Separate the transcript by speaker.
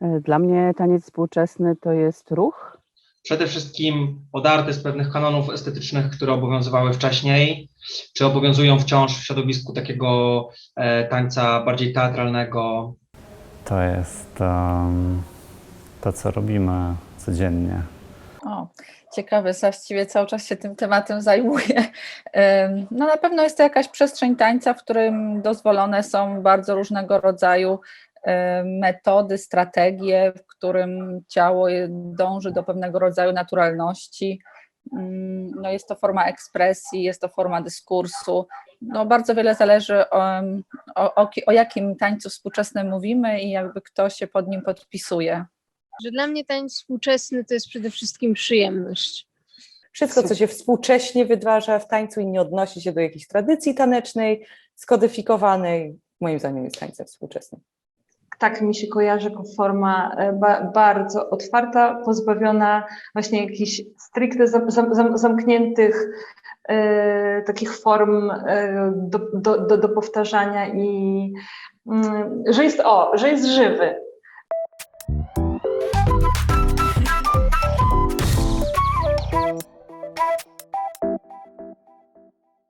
Speaker 1: E, Dla mnie taniec współczesny to jest ruch,
Speaker 2: Przede wszystkim odarty z pewnych kanonów estetycznych, które obowiązywały wcześniej, czy obowiązują wciąż w środowisku takiego e, tańca bardziej teatralnego.
Speaker 3: To jest em, to, co robimy codziennie.
Speaker 4: O, ciekawe, właściwie cały czas się tym tematem zajmuję. No na pewno jest to jakaś przestrzeń tańca, w którym dozwolone są bardzo różnego rodzaju metody, strategie, w którym ciało dąży do pewnego rodzaju naturalności. Mm, No jest to forma ekspresji, jest to forma dyskursu. No bardzo wiele zależy o, o, o jakim tańcu współczesnym mówimy i jakby kto się pod nim podpisuje.
Speaker 5: że dla mnie tańc współczesny to jest przede wszystkim przyjemność.
Speaker 6: Wszystko, co się współcześnie wydarza w tańcu i nie odnosi się do jakiejś tradycji tanecznej, skodyfikowanej, moim zdaniem jest tańcem współczesnym.
Speaker 7: Tak mi się kojarzy jako forma e, ba, bardzo otwarta, pozbawiona właśnie jakichś stricte zam, zam, zam, zamkniętych e, takich form e, do, do, do, do powtarzania i mm, że jest o, że jest żywy,